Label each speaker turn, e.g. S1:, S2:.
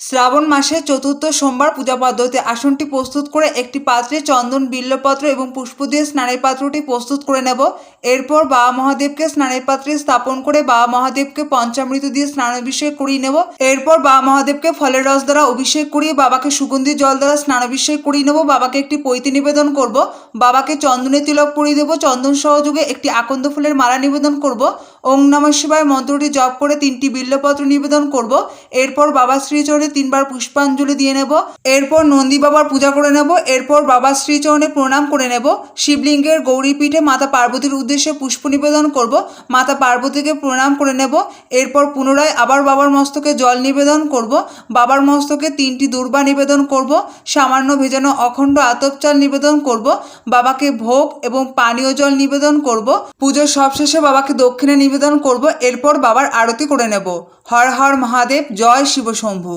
S1: শ্রাবণ মাসের চতুর্থ সোমবার পূজা পদ্ধতি আসনটি প্রস্তুত করে একটি পাত্রে চন্দন, বিল্লপত্র এবং পুষ্প দিয়ে স্নানের পাত্রটি প্রস্তুত করে নেব। এরপর বাবা মহাদেবকে স্নানের পাত্রে স্থাপন করে বাবা মহাদেবকে পঞ্চামৃত দিয়ে স্নানাভিষেক করিয়ে নেব। এরপর বাবা মহাদেবকে ফলের রস দ্বারা অভিষেক করিয়ে বাবাকে সুগন্ধি জল দ্বারা স্নানাভিষেক করিয়ে নেব। বাবাকে একটি পৈতি নিবেদন করব। বাবাকে চন্দনের তিলক পরিয়ে দেবো। চন্দন সহযোগে একটি আকন্দ ফুলের মালা নিবেদন করব। ওং নমঃ শিবায় মন্ত্রটি জপ করে তিনটি বিল্লপত্র নিবেদন করব। এরপর বাবা শ্রীচরণে তিনবার পুষ্পাঞ্জলি দিয়ে নেব, এরপর নন্দী বাবার পূজা করে নেব, এরপর বাবা শ্রীচরণে প্রণাম করে নেব, শিবলিঙ্গের গৌরীপীঠে মাতা পার্বতীর উদ্দেশ্যে পুষ্প নিবেদন করব, মাতা পার্বতীকে প্রণাম করে নেব, এরপর পুনরায় আবার বাবার মস্তকে জল নিবেদন করব, বাবার মস্তকে তিনটি দুর্বা নিবেদন করব, সামান্য ভেজানো অখণ্ড আতপ চাল নিবেদন করব, বাবাকে ভোগ এবং পানীয় জল নিবেদন করব, পুজোর সবশেষে বাবাকে দক্ষিণে নিবেদন করব, এরপর বাবার আরতি করে নেব। হর হর মহাদেব, জয় শিব শম্ভু